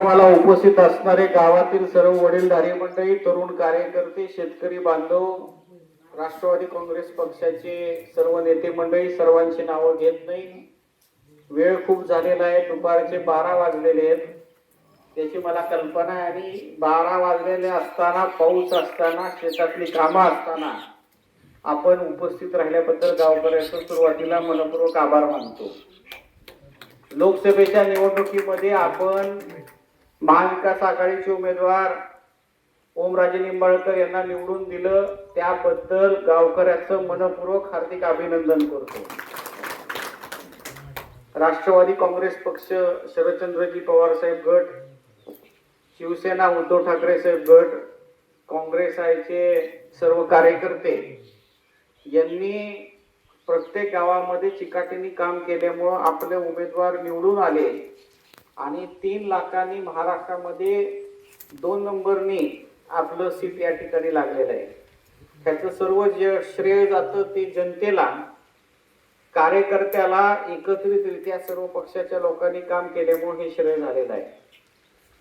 मला उपस्थित असणारे गावातील सर्व वडीलधारी मंडळी तरुण कार्यकर्ते शेतकरी बांधव राष्ट्रवादी काँग्रेस पक्षाचे सर्व नेते मंडळी सर्वांची नावं घेत नाही. वेळ खूप झालेला आहे. दुपारचे बारा वाजलेले आहेत. त्याची मला कल्पना आहे. आणि बारा वाजलेले असताना पाऊस असताना शेतातली कामं असताना आपण उपस्थित राहिल्याबद्दल गावकऱ्यांचं सुरुवातीला मनपूर्वक आभार मानतो. लोकसभेच्या निवडणुकीमध्ये आपण महाविकास आघाडीचे उमेदवार ओमराजे निंबाळकर यांना निवडून दिलं त्याबद्दल गावकऱ्याचं मनपूर्वक हार्दिक अभिनंदन करतो. राष्ट्रवादी काँग्रेस पक्ष शरदचंद्रजी पवार साहेब गट शिवसेना उद्धव ठाकरे साहेब गट काँग्रेस आयचे सर्व कार्यकर्ते यांनी प्रत्येक गावामध्ये चिकाटीने काम केल्यामुळं आपले उमेदवार निवडून आले. आणि तीन लाखांनी महाराष्ट्रामध्ये दोन नंबरनी आपलं सीट या ठिकाणी लागलेलं आहे. त्याचं सर्व जे श्रेय जातं ते जनतेला कार्यकर्त्याला एकत्रितरित्या सर्व पक्षाच्या लोकांनी काम केल्यामुळे हे श्रेय झालेलं आहे.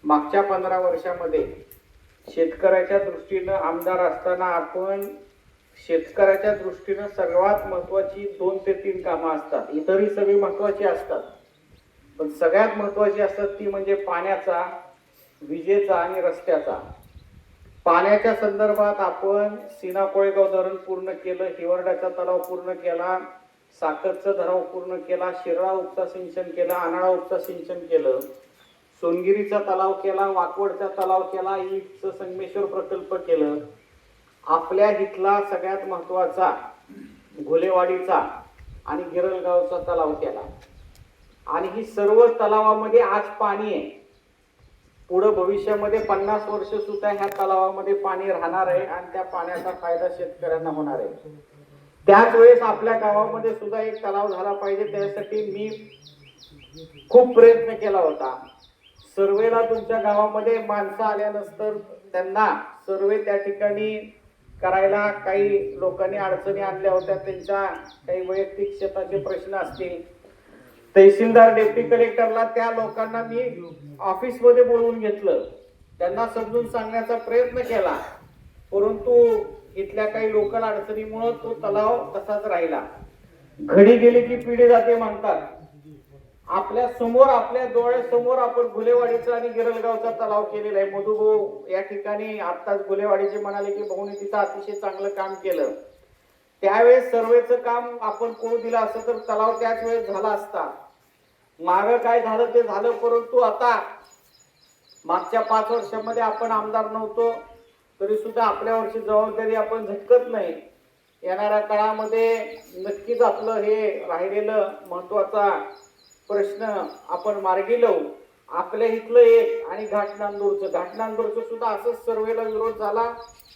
मागच्या पंधरा वर्षामध्ये शेतकऱ्याच्या दृष्टीनं आमदार असताना आपण शेतकऱ्याच्या दृष्टीनं सर्वात महत्वाची दोन ते तीन कामं असतात. इतरही सगळी महत्वाची असतात. पण सगळ्यात महत्वाची असतात ती म्हणजे पाण्याचा विजेचा आणि रस्त्याचा. पाण्याच्या संदर्भात आपण सीना कोळेगाव धरण पूर्ण केलं हिवरड्याचा तलाव पूर्ण केला साखरचं धराव पूर्ण केला शिरळा उपसा सिंचन केलं आनाळा उपसा सिंचन केलं सोनगिरीचा तलाव केला वाकवडचा तलाव केला ईटचं संगमेश्वर प्रकल्प केलं. आपल्या इथला सगळ्यात महत्त्वाचा घोलेवाडीचा आणि गिरलगावचा तलाव केला. आणि ही सर्व तलावामध्ये आज पाणी आहे. पुढं भविष्यामध्ये पन्नास वर्ष सुद्धा ह्या तलावामध्ये पाणी राहणार आहे आणि त्या पाण्याचा फायदा शेतकऱ्यांना होणार आहे. त्याच वेळेस आपल्या गावामध्ये सुद्धा एक तलाव झाला पाहिजे त्यासाठी मी खूप प्रयत्न केला होता. सर्वेला तुमच्या गावामध्ये माणसं आल्यानंतर त्यांना सर्वे त्या ठिकाणी करायला काही लोकांनी अडचणी आणल्या होत्या त्यांच्या काही वैयक्तिक शेताचे प्रश्न असतील. तहसीलदार डेप्टी कलेक्टरला त्या लोकांना मी ऑफिसमध्ये बोलवून घेतलं. त्यांना समजून सांगण्याचा प्रयत्न केला. परंतु इथल्या काही लोकल अडचणीमुळं तो तलाव तसाच राहिला. घडी गेली की पिढी जाते म्हणतात. आपल्यासमोर आपल्या डोळ्यासमोर आपण गुलेवाडीचा आणि गिरलगावचा तलाव केलेला आहे. मधुभाऊ या ठिकाणी आत्ताच गुलेवाडीचे म्हणाले की भाऊने तिथं अतिशय चांगलं काम केलं. त्यावेळेस सर्वेचं काम आपण कोण दिलं असं तर तलाव त्याच वेळेस झाला असता. माग काय झालं ते झालं परंतु आता मागच्या पाच वर्षामध्ये आपण आमदार नव्हतो तरी सुद्धा आपल्यावरची जबाबदारी आपण झटकत नाही. येणाऱ्या काळामध्ये नक्कीच आपलं हे राहिलेलं महत्त्वाचा प्रश्न आपण मार्गी लावू. आपल्या इथलं एक आणि घाटनांदूरचं. घाटनांदूरचं सुद्धा असंच सर्वेला विरोध झाला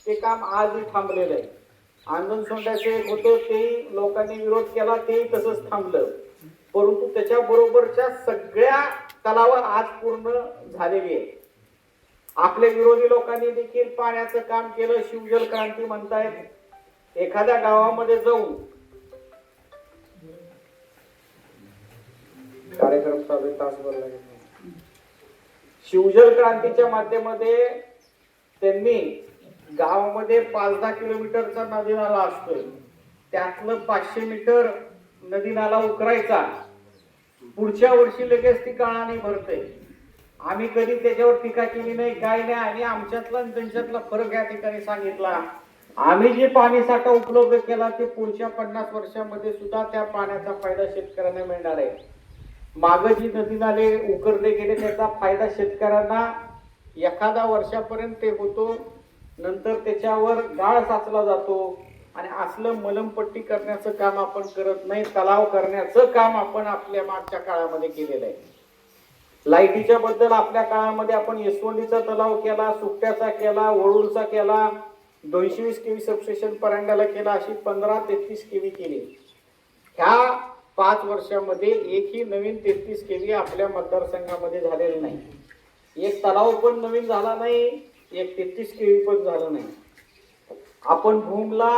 ते काम आजही थांबलेलं आहे. आंदोलन सोंड्याचे एक होतं तेही लोकांनी विरोध केला तेही तसंच थांबलं. परंतु त्याच्या बरोबरच्या सगळ्या तलावर आज पूर्ण झालेली आहे. आपल्या विरोधी लोकांनी देखील पाण्याचं काम केलं शिवजल क्रांती म्हणतायत. एखाद्या गावामध्ये जाऊन कार्यक्रम चालू तासभर लागेल. शिवजल क्रांतीच्या माध्यमामध्ये त्यांनी गावामध्ये पाच दहा किलोमीटरचा नदी नाला असतोय. त्यातलं पाचशे मीटर नदी नाला उकरायचा. पुढच्या वर्षी लगेच ती काळाने भरते. आम्ही कधी त्याच्यावर टीका केली नाही काय नाही आणि आमच्यातला आणि त्यांच्यातला फरक या ठिकाणी सांगितला. आम्ही जे पाणी साठा उपलब्ध केला ते पुढच्या पन्नास वर्षामध्ये सुद्धा त्या पाण्याचा फायदा शेतकऱ्यांना मिळणार आहे. मागं जी नदी नाले उकरले गेले त्याचा फायदा शेतकऱ्यांना एखादा वर्षापर्यंत ते होतो. नंतर त्याच्यावर गाळ साचला जातो आणि असलं मलमपट्टी करण्याचं काम आपण करत नाही तलाव करण्याचं काम आपण आपल्या मागच्या काळामध्ये केलेलं आहे. लाईटीच्या बद्दल आपल्या काळामध्ये आपण यशवंतीचा तलाव केला सुकट्याचा केला वळूरचा केला दोनशे वीस केवी सबस्टेशन परांड्याला केला अशी पंधरा तेहतीस केवी केली. ह्या पाच वर्षामध्ये एकही नवीन तेहतीस केवी आपल्या मतदारसंघामध्ये झालेलं नाही. एक तलाव पण नवीन झाला नाही एक तेहतीस केवी पण झालं नाही. आपण भूमला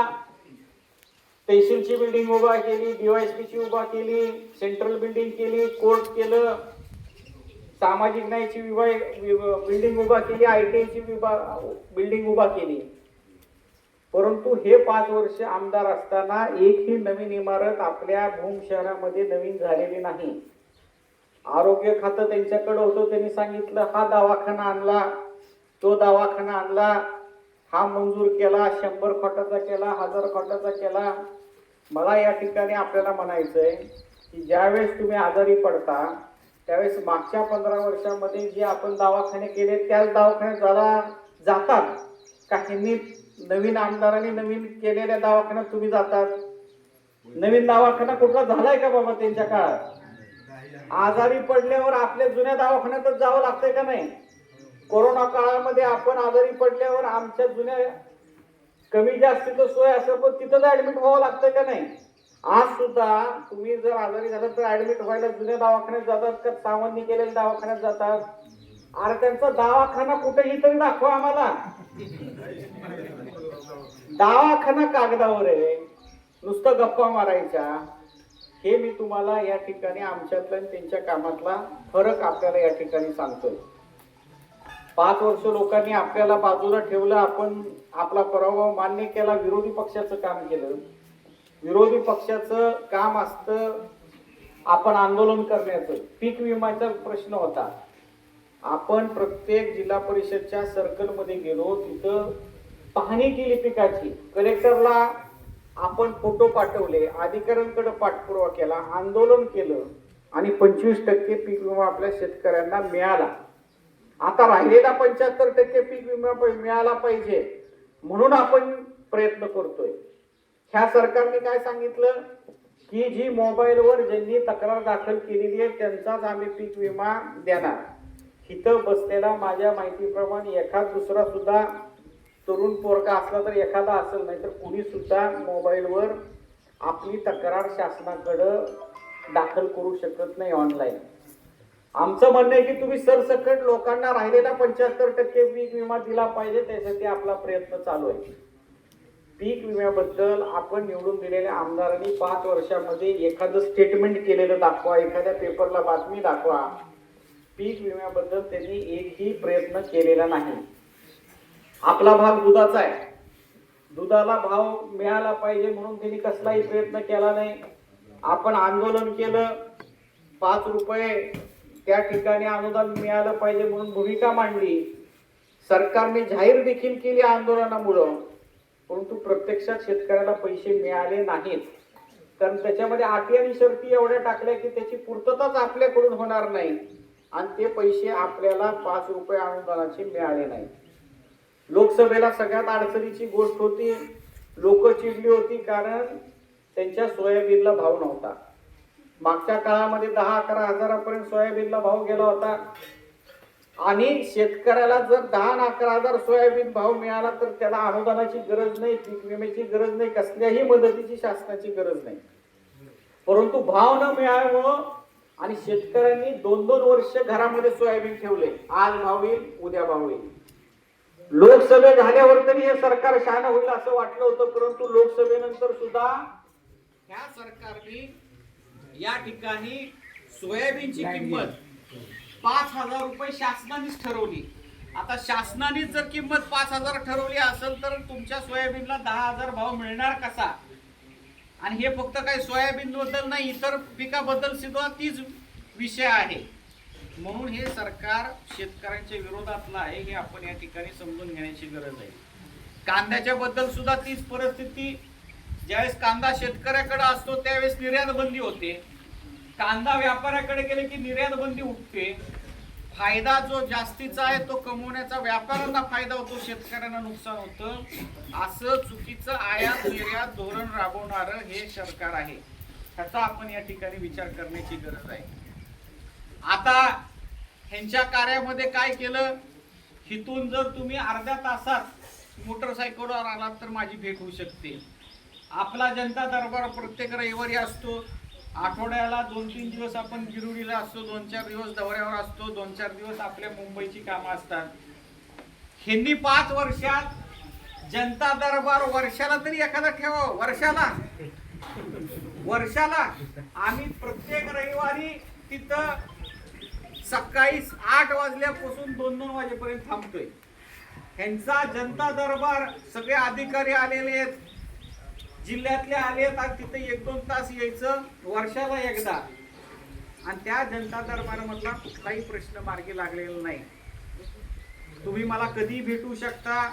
तहसीलची बिल्डिंग उभा केली डीवायसपीची उभा केली सेंट्रल बिल्डिंग केली कोर्ट केलं सामाजिक न्यायाची विभाग बिल्डिंग उभा केली आय टी आयची विभाग बिल्डिंग उभा केली. परंतु हे पाच वर्ष आमदार असताना एकही नवीन इमारत आपल्या भूम शहरामध्ये नवीन झालेली नाही. आरोग्य खातं त्यांच्याकडे होतं त्यांनी सांगितलं हा दवाखाना आणला. तो दवाखाना आणला हा मंजूर केला शंभर खोटाचा केला हजार खोटाचा केला. मला या ठिकाणी आपल्याला म्हणायचं आहे की ज्यावेळेस तुम्ही आजारी पडता त्यावेळेस मागच्या पंधरा वर्षामध्ये जे आपण दवाखाने केले त्याच दवाखान्यात जरा जातात. का ह्यांनी नवीन आमदारांनी नवीन केलेल्या दवाखान्यात तुम्ही जातात? नवीन दवाखाना कुठला झालाय का बाबा त्यांच्या काळात? आजारी पडल्यावर आपल्या जुन्या दवाखान्यातच जावं लागतंय का नाही? कोरोना काळामध्ये आपण आजारी पडल्यावर आमच्या जुन्या कमी जास्तीचं सोय असेल पण तिथंच ऍडमिट व्हावं लागतंय का नाही? आज सुद्धा तुम्ही जर आजारी झालं तर ऍडमिट व्हायला जुन्या दवाखान्यात जातात का? सामान्य केलेल्या दवाखान्यात जातात. अरे त्यांचा दवाखाना कुठेही तरी दाखवा आम्हाला. दवाखाना कागदावर आहे. नुसतं गप्पा मारायच्या. हे मी तुम्हाला या ठिकाणी आमच्यातल्या आणि त्यांच्या कामातला फरक आपल्याला या ठिकाणी सांगतोय. पाच वर्ष लोकांनी आपल्याला बाजूला ठेवलं आपण आपला पराभव मान्य केला विरोधी पक्षाचं काम केलं. विरोधी पक्षाचं काम असतं आपण आंदोलन करण्याचं. पीक विम्याचा प्रश्न होता. आपण प्रत्येक जिल्हा परिषदच्या सर्कलमध्ये गेलो तिथं पाहणी केली पिकाची. कलेक्टरला आपण फोटो पाठवले अधिकाऱ्यांकडे पाठपुरावा केला आंदोलन केलं आणि पंचवीस टक्के पीक विमा आपल्या शेतकऱ्यांना मिळाला. आता राहिलेला पंच्याहत्तर टक्के पीक विमा प- मिळाला पाहिजे म्हणून आपण प्रयत्न करतोय. ह्या सरकारने काय सांगितलं? की जी मोबाईलवर ज्यांनी तक्रार दाखल केलेली आहे त्यांचाच आम्ही पीक विमा देणार. इथं बसलेला माझ्या माहितीप्रमाणे एखाद दुसरा सुद्धा तरुण पोरगा असला तर एखादा असेल नाही तर कुणी सुद्धा मोबाईलवर आपली तक्रार शासनाकडं दाखल करू शकत नाही ऑनलाईन आमचं म्हणणं आहे की तुम्ही सरसकट लोकांना राहिलेला पंच्याहत्तर टक्के पीक विमा दिला पाहिजे त्यासाठी आपला प्रयत्न चालू आहे. पीक विम्याबद्दल आपण निवडून दिलेल्या आमदारांनी पाच वर्षामध्ये एखादं स्टेटमेंट केलेलं दाखवा एखाद्या पेपरला बातमी दाखवा. पीक विम्याबद्दल त्यांनी एकही प्रयत्न केलेला नाही. आपला भाग दुधाचा आहे. दुधाला भाव मिळाला पाहिजे म्हणून त्यांनी कसलाही प्रयत्न केला नाही. आपण आंदोलन केलं पाच रुपये त्या ठिकाणी अनुदान मिळालं पाहिजे म्हणून भूमिका मांडली. सरकारने जाहीर देखील केली आंदोलनामुळं परंतु प्रत्यक्षात शेतकऱ्याला पैसे मिळाले नाहीत. कारण त्याच्यामध्ये अटी आणि शर्ती एवढ्या टाकल्या की त्याची पूर्तताच आपल्याकडून होणार नाही आणि ते पैसे आपल्याला पाच रुपये अनुदानाचे मिळाले नाही लोकसभेला सगळ्यात अडचणीची गोष्ट होती लोक चिडली होती कारण त्यांच्या सोयाबीनला भाव नव्हता. मागच्या काळामध्ये दहा अकरा हजारापर्यंत सोयाबीनला भाव गेला होता. आणि शेतकऱ्याला जर दहा अकरा हजार सोयाबीन भाव मिळाला तर त्याला अनुदानाची गरज नाही पीक विम्याची गरज नाही कसल्याही मदतीची शासनाची गरज नाही. परंतु भाव न मिळाल्यामुळं आणि शेतकऱ्यांनी दोन दोन वर्ष घरामध्ये सोयाबीन ठेवले. आज भाव येईल उद्या भाव येईल. लोकसभे झाल्यावर तरी हे सरकार शहाणं होईल असं वाटलं होतं परंतु लोकसभेनंतर सुद्धा ह्या सरकारने या ठिकाणी सोयाबीनची किंमत पाच हजार रुपये शासनानेच ठरवली. आता शासनानेच जर किंमत पाच हजार ठरवली असेल तर तुमच्या सोयाबीनला दहा हजार भाव मिळणार कसा? आणि हे फक्त काही सोयाबीन बद्दल नाही इतर पिकाबद्दल सुद्धा तीच विषय आहे. म्हणून हे सरकार शेतकऱ्यांच्या विरोधातलं आहे हे आपण या ठिकाणी समजून घेण्याची गरज आहे. कांद्याच्या बद्दल सुद्धा तीच परिस्थिती ज्यावेळेस कांदा शेतकऱ्याकडे असतो त्यावेळेस निर्यात बंदी होते. कांदा व्यापाऱ्याकडे गेले की निर्यात बंदी उठते. फायदा जो जास्तीचा आहे तो कमवण्याचा व्यापाऱ्यांना फायदा होतो शेतकऱ्यांना नुकसान होतं. असं चुकीचं आयात निर्यात धोरण राबवणारं हे सरकार आहे. ह्याचा आपण या ठिकाणी विचार करण्याची गरज आहे. आता ह्यांच्या कार्यामध्ये काय केलं? हिथून जर तुम्ही अर्ध्या तासात मोटरसायकलवर आलात तर माझी भेट होऊ शकते. आपला जनता दरबार प्रत्येक रविवारी असतो. आठवड्याला दोन तीन दिवस आपण गिरुडीला असतो दोन चार दिवस दौऱ्यावर असतो दोन चार दिवस आपल्या मुंबईची कामं असतात. ह्यांनी पाच वर्षात जनता दरबार वर्षाला तरी एखादा ठेवा वर्षाला. वर्षाला. आम्ही प्रत्येक रविवारी तिथं सकाळी आठ वाजल्यापासून दोन दोन वाजेपर्यंत थांबतोय. ह्यांचा जनता दरबार सगळे अधिकारी आलेले आहेत. जिल्ह्यातले आले तर तिथे एक दोन तास यायचं वर्षाला एकदा. आणि त्या जनता दरबारामधला कुठलाही प्रश्न मार्गी लागलेला नाही. तुम्ही मला कधी भेटू शकता.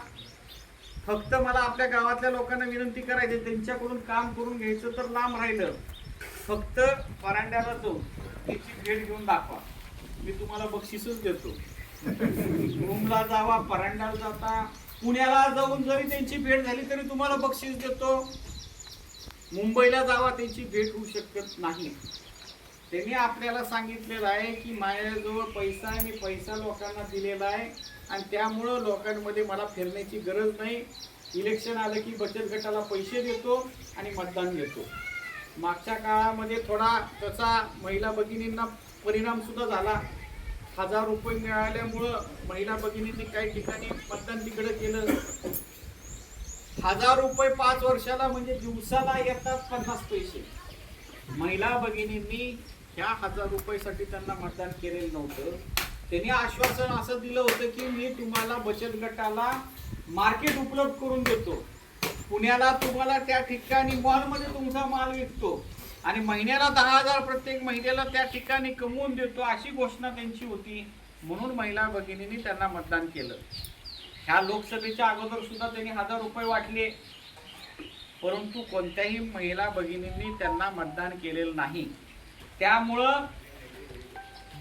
फक्त मला आपल्या गावातल्या लोकांना विनंती करायची त्यांच्याकडून काम करून घ्यायचं तर लांब राहिलं. फक्त परांड्याला जाऊन त्याची भेट घेऊन दाखवा. मी तुम्हाला बक्षीसच देतो. रूमला जावा परांड्याला जाता. पुण्याला जाऊन जरी त्यांची भेट झाली तरी तुम्हाला बक्षीस देतो. मुंबईला जावा त्यांची भेट होऊ शकत नाही. त्यांनी आपल्याला सांगितलेलं आहे की माझ्याजवळ पैसा आहे मी पैसा लोकांना दिलेला आहे आणि त्यामुळं लोकांमध्ये मला फिरण्याची गरज नाही. इलेक्शन आलं की बचत गटाला पैसे देतो आणि मतदान घेतो मागच्या काळामध्ये थोडा त्याचा महिला भगिनींना परिणामसुद्धा झाला. हजार रुपये मिळाल्यामुळं महिला भगिनींनी काही ठिकाणी मतदान तिकडे केलं. हजार रुपये पाच वर्षाला म्हणजे दिवसाला येतात पन्नास पैसे. महिला भगिनींनी ह्या हजार रुपयासाठी त्यांना मतदान केलेलं नव्हतं. त्यांनी आश्वासन असं दिलं होतं की मी तुम्हाला बचत गटाला मार्केट उपलब्ध करून देतो. पुण्याला तुम्हाला त्या ठिकाणी मॉलमध्ये तुमचा माल विकतो. आणि महिन्याला दहा हजार प्रत्येक महिलेला त्या ठिकाणी कमवून देतो अशी घोषणा त्यांची होती. म्हणून महिला भगिनींनी त्यांना मतदान केलं. ह्या लोकसभेच्या अगोदर सुद्धा त्यांनी हजार रुपये वाटले. परंतु कोणत्याही महिला भगिनींनी त्यांना मतदान केलेलं नाही. त्यामुळं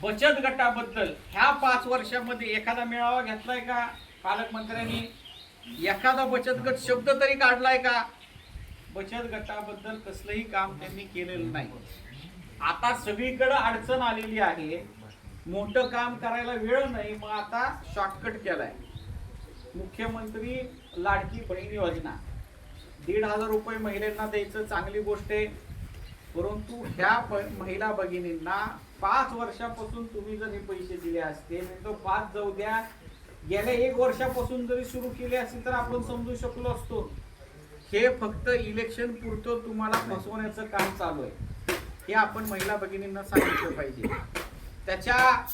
बचत गटाबद्दल ह्या पाच वर्षामध्ये एखादा मेळावा घेतलाय का? पालकमंत्र्यांनी एखादा बचत गट शब्द तरी काढलाय का? बचत गटाबद्दल कसलंही काम त्यांनी केलेलं नाही. आता सगळीकडे अडचण आलेली आहे. मोठं काम करायला वेळ नाही मग आता शॉर्टकट केलाय. मुख्यमंत्री लाडकी बहीण योजना. दीड हजार रुपये महिलांना द्यायचं चांगली गोष्ट आहे. परंतु ह्या प- महिला भगिनींना पाच वर्षापासून तुम्ही जर हे पैसे दिले असते नाही तर पाच जाऊ द्या. गेल्या एक वर्षापासून जरी सुरू केले असेल तर आपण समजू शकलो असतो. हे फक्त इलेक्शन पुरतं तुम्हाला फसवण्याचं काम चालू आहे. हे आपण महिला भगिनींना सांगितलं पाहिजे. त्याच्या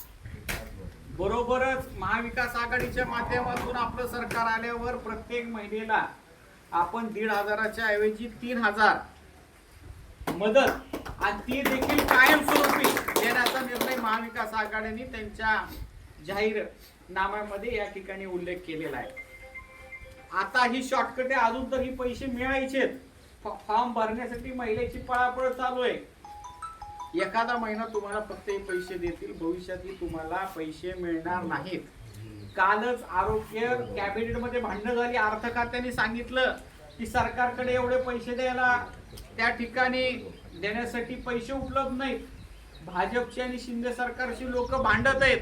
बरोबरच महाविकास आघाडीच्या माध्यमातून आपलं सरकार आल्यावर प्रत्येक महिलेला आपण दीड हजाराच्या ऐवजी तीन हजार मदत आणि ती देखील कायमस्वरूपी देण्याचा निर्णय महाविकास आघाडीने त्यांच्या जाहीर नाम्यामध्ये या ठिकाणी उल्लेख केलेला आहे. आता ही शॉर्टकटे अजून तर ही पैसे मिळायचेत. फ- फॉर्म भरण्यासाठी महिलेची पळापळ चालू आहे. एखादा महिना तुम्हाला फक्त हे पैसे देतील भविष्यातही तुम्हाला पैसे मिळणार नाहीत. कालच आरोग्य कॅबिनेटमध्ये भांडणं झाली. अर्थ खात्याने सांगितलं की सरकारकडे एवढे पैसे द्यायला त्या ठिकाणी देण्यासाठी पैसे उपलब्ध नाहीत. भाजपची आणि शिंदे सरकारची लोक भांडत आहेत.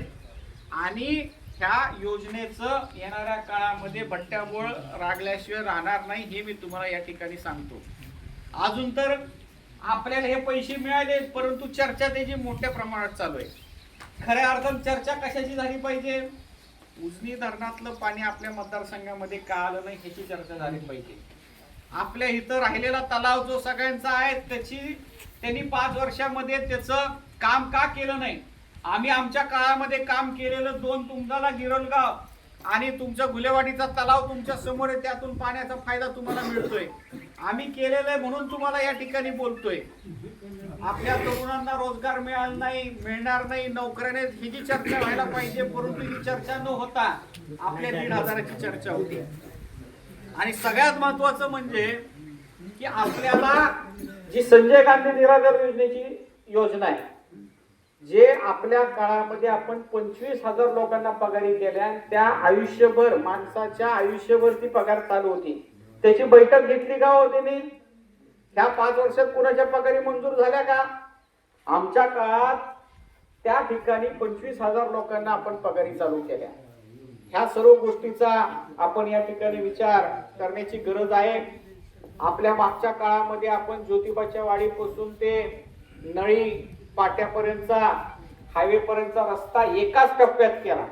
आणि ह्या योजनेचं येणाऱ्या काळामध्ये बट्ट्याबोळ रागल्याशिवाय राहणार नाही हे मी तुम्हाला या ठिकाणी सांगतो. अजून तर आपल्याला हे पैसे मिळाले परंतु चर्चा त्याची मोठ्या प्रमाणात चालू आहे. खऱ्या अर्थात चर्चा कशाची झाली पाहिजे? उजनी धरणातलं पाणी आपल्या मतदारसंघामध्ये का आलं नाही ह्याची चर्चा झाली पाहिजे. आपल्या इथं राहिलेला तलाव जो सगळ्यांचा आहे त्याची त्यांनी पाच वर्षामध्ये त्याचं काम का केलं नाही? आम्ही आमच्या काळामध्ये काम केलेलं दोन तुमदाला गिरलगाव आणि तुमच्या गुलेवाडीचा तलाव तुमच्यासमोर आहे त्यातून पाण्याचा फायदा तुम्हाला मिळतोय. आम्ही केलेलं आहे म्हणून तुम्हाला या ठिकाणी बोलतोय. आपल्या तरुणांना रोजगार मिळाला नाही मिळणार नाही नोकऱ्याने ही जी चर्चा व्हायला पाहिजे परंतु ही चर्चा न होता आपल्या दीड हजाराची चर्चा होती. आणि सगळ्यात महत्वाचं म्हणजे की आपल्याला जी संजय गांधी निराधार योजनेची योजना आहे जे आपल्या काळामध्ये आपण पंचवीस हजार लोकांना पगारी केल्या त्या आयुष्यभर माणसाच्या आयुष्यभर ती पगार चालू होती. त्याची बैठक घेतली का हो त्यांनी ह्या पाच वर्षात कुणाच्या पगारी मंजूर झाल्या का? आमच्या काळात त्या ठिकाणी पंचवीस हजार लोकांना आपण पगारी चालू केल्या. ह्या सर्व गोष्टीचा आपण या ठिकाणी विचार करण्याची गरज आहे. आपल्या मागच्या काळामध्ये आपण ज्योतिबाच्या वाडीपासून ते नळी पाट्यापर्यंतचा हायवेपर्यंतचा रस्ता एकाच टप्प्यात केला.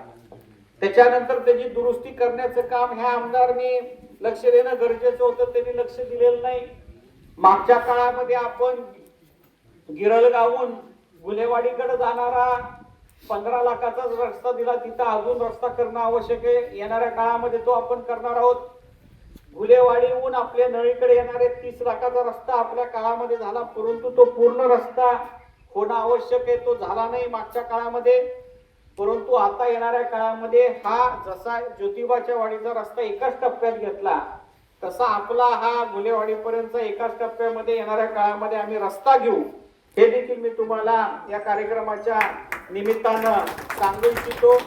त्याच्यानंतर त्याची दुरुस्ती करण्याचं काम ह्या आमदारनी लक्ष देणं गरजेचं होतं त्यांनी लक्ष दिलेलं नाही. मागच्या काळामध्ये आपण गिरळ गावून गुलेवाडीकडे जाणारा पंधरा लाखाचाच रस्ता दिला तिथं अजून रस्ता करणं आवश्यक आहे. येणाऱ्या काळामध्ये तो आपण करणार आहोत. गुलेवाडीहून आपल्या नळीकडे येणारे तीस लाखाचा रस्ता आपल्या काळामध्ये झाला परंतु तो पूर्ण रस्ता होणं आवश्यक आहे तो झाला नाही मागच्या काळामध्ये. परंतु आता येणाऱ्या काळामध्ये हा जसा ज्योतिबाच्या वाडीचा रस्ता एकाच टप्प्यात घेतला तसा आपला हा मुलेवाडीपर्यंत एकाच टप्प्यामध्ये येणाऱ्या काळामध्ये आम्ही रस्ता घेऊ हे देखील मी तुम्हाला या कार्यक्रमाच्या निमित्तानं सांगू इच्छितो.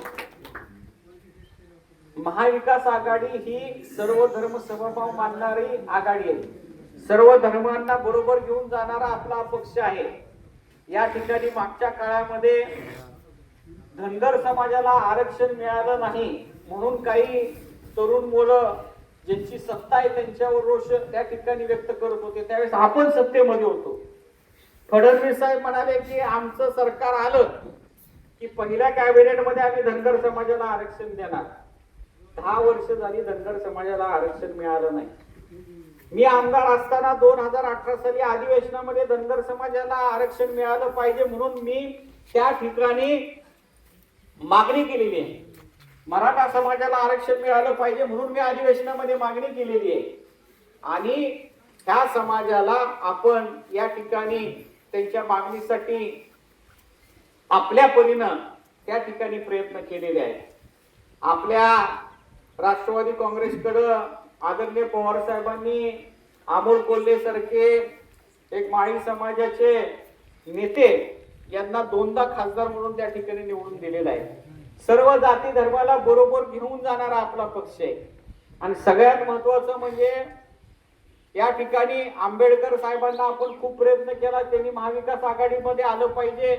महाविकास आघाडी ही सर्व धर्म समभाव मानणारी आघाडी आहे. सर्व धर्मांना बरोबर घेऊन जाणारा आपला पक्ष आहे. या ठिकाणी मागच्या काळामध्ये धनगर समाजाला आरक्षण मिळालं नाही म्हणून काही तरुण मुलं ज्यांची सत्ता आहे त्यांच्यावर रोष त्या ठिकाणी व्यक्त करत होते. त्यावेळेस आपण सत्तेमध्ये होतो. फडणवीस साहेब म्हणाले की आमचं सरकार आलं की पहिल्या कॅबिनेटमध्ये आम्ही धनगर समाजाला आरक्षण देणार. दहा वर्ष झाली धनगर समाजाला आरक्षण मिळालं नाही. मी आमदार असताना दोन हजार अठरा साली अधिवेशनामध्ये धनगर समाजाला आरक्षण मिळालं पाहिजे म्हणून मी त्या ठिकाणी मागणी केलेली आहे. मराठा समाजाला आरक्षण मिळालं पाहिजे म्हणून मी अधिवेशनामध्ये मागणी केलेली आहे. आणि ह्या समाजाला आपण या ठिकाणी त्यांच्या मागणीसाठी आपल्या परीनं त्या ठिकाणी प्रयत्न केलेले आहेत. आपल्या राष्ट्रवादी काँग्रेसकडं आदरणीय पवार साहेबांनी अमोल कोल्हे सारखे एक माळी समाजाचे नेते यांना दोनदा खासदार म्हणून त्या ठिकाणी निवडून दिलेला आहे. सर्व जाती धर्माला बरोबर घेऊन जाणारा आपला पक्ष आहे. आणि सगळ्यात महत्वाचं म्हणजे या ठिकाणी आंबेडकर साहेबांना आपण खूप प्रयत्न केला. त्यांनी महाविकास आघाडीमध्ये आलं पाहिजे.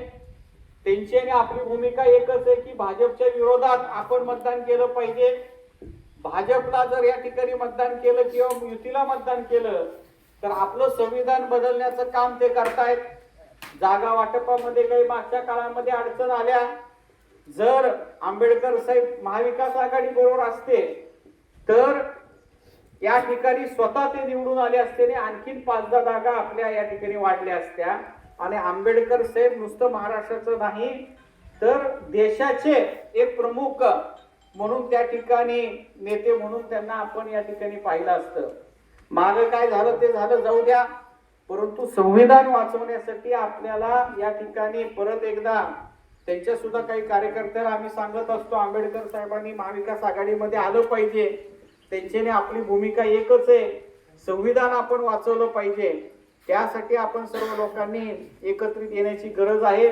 त्यांची आणि आपली भूमिका एकच आहे की भाजपच्या विरोधात आपण मतदान केलं पाहिजे. भाजपला जर या ठिकाणी मतदान केलं किंवा युतीला मतदान केलं तर आपलं संविधान बदलण्याचं काम ते करतायत. जागा वाटपामध्ये काही मागच्या काळामध्ये अडचण आल्या. जर आंबेडकर साहेब महाविकास आघाडी बरोबर असते तर या ठिकाणी स्वतः ते निवडून आले असते आणि आणखीन पाच दहा जागा आपल्या या ठिकाणी वाढल्या असत्या. आणि आंबेडकर साहेब नुसतं महाराष्ट्राचं नाही तर देशाचे एक प्रमुख म्हणून त्या ठिकाणी नेते म्हणून त्यांना आपण या ठिकाणी पाहिलं असतं. मागं काय झालं ते झालं जाऊ द्या. परंतु संविधान वाचवण्यासाठी आपल्याला या ठिकाणी परत एकदा त्यांच्या सुद्धा काही कार्यकर्त्याला आम्ही सांगत असतो आंबेडकर साहेबांनी महाविकास आघाडीमध्ये आलं पाहिजे. त्यांच्याने आपली भूमिका एकच आहे संविधान आपण वाचवलं पाहिजे. त्यासाठी आपण सर्व लोकांनी एकत्रित येण्याची गरज आहे.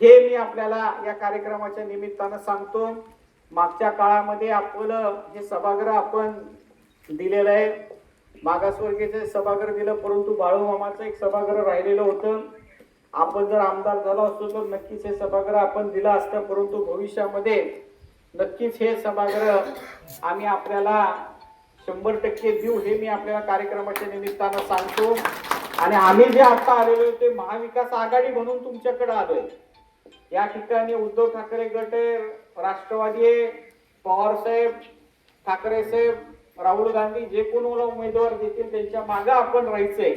हे मी आपल्याला या कार्यक्रमाच्या निमित्तानं सांगतो. मागच्या काळामध्ये आपलं हे सभागृह आपण दिलेलं आहे मागासवर्गीयचं सभागृह दिलं परंतु बाळूमामाचं एक सभागृह राहिलेलं होतं. आपण जर आमदार झालो असतो तर नक्कीच हे सभागृह आपण दिलं असतं परंतु भविष्यामध्ये नक्कीच हे सभागृह आम्ही आपल्याला शंभर टक्के देऊ हे मी आपल्याला कार्यक्रमाच्या निमित्तानं सांगतो. आणि आम्ही जे आता आलेलो ते महाविकास आघाडी म्हणून तुमच्याकडे आलोय. या ठिकाणी उद्धव ठाकरे गट आहे राष्ट्रवादी आहे पवार साहेब ठाकरे साहेब राहुल गांधी जे कोण मला उमेदवार देतील त्यांच्या मागे आपण राहायचंय.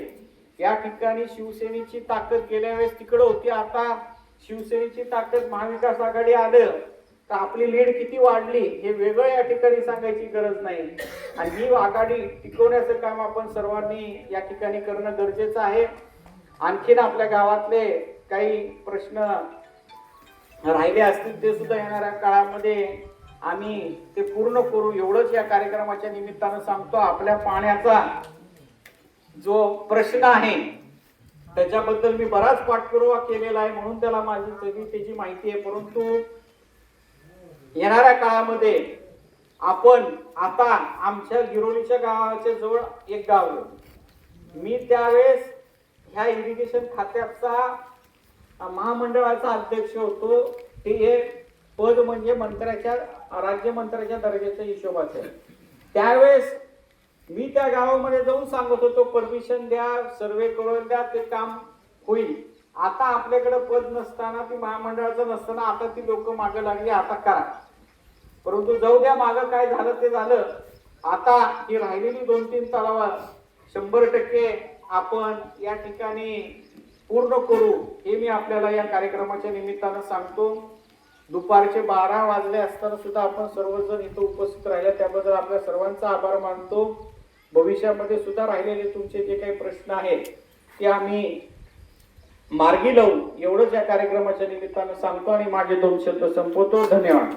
या ठिकाणी शिवसेनेची ताकद गेल्या वेळेस तिकडे होती आता शिवसेनेची ताकद महाविकास आघाडी आलं तर आपली लीड किती वाढली हे वेगळं या ठिकाणी सांगायची गरज नाही. आणि ही आघाडी टिकवण्याचं काम आपण सर्वांनी या ठिकाणी करणं गरजेचं आहे. आणखीन आपल्या गावातले काही प्रश्न राहिले असतील ते सुद्धा येणाऱ्या काळामध्ये आम्ही ते पूर्ण करू. एवढंच या कार्यक्रमाच्या निमित्तानं सांगतो आपल्या पाण्याचा जो प्रश्न आहे त्याच्याबद्दल मी बराच पाठपुरावा केलेला आहे म्हणून त्याला माझी सगळी त्याची माहिती आहे. परंतु येणाऱ्या काळामध्ये आपण आता आमच्या गिरोलीच्या गावाच्या जवळ एक गाव आहे. मी त्यावेळेस ह्या इरिगेशन खात्याचा महामंडळाचा अध्यक्ष होतो. ते हे पद म्हणजे मंत्र्याच्या राज्यमंत्र्याच्या दर्जाच्या हिशोबाचं. आहे त्यावेळेस मी त्या गावामध्ये जाऊन सांगत होतो परमिशन द्या सर्वे करून द्या ते काम होईल. आता आपल्याकडे पद नसताना ती महामंडळाचं नसताना आता ती लोक मागं लागली आता करा. परंतु जाऊ द्या मागं काय झालं ते झालं. आता ही राहिलेली दोन तीन तलाव शंभर टक्के आपण या ठिकाणी पूर्ण करू हे मी आपल्याला या कार्यक्रमाच्या निमित्तानं सांगतो. दुपारचे बारा वाजले असताना सुद्धा आपण सर्वजण इथं उपस्थित राहिल्या. त्याबद्दल आपल्या सर्वांचा आभार मानतो. भविष्यामध्ये सुद्धा राहिलेले तुमचे जे काही प्रश्न आहेत ते आम्ही मार्गी लावू. एवढंच या कार्यक्रमाच्या निमित्तानं सांगतो आणि माझे दोन शब्द संपवतो. धन्यवाद.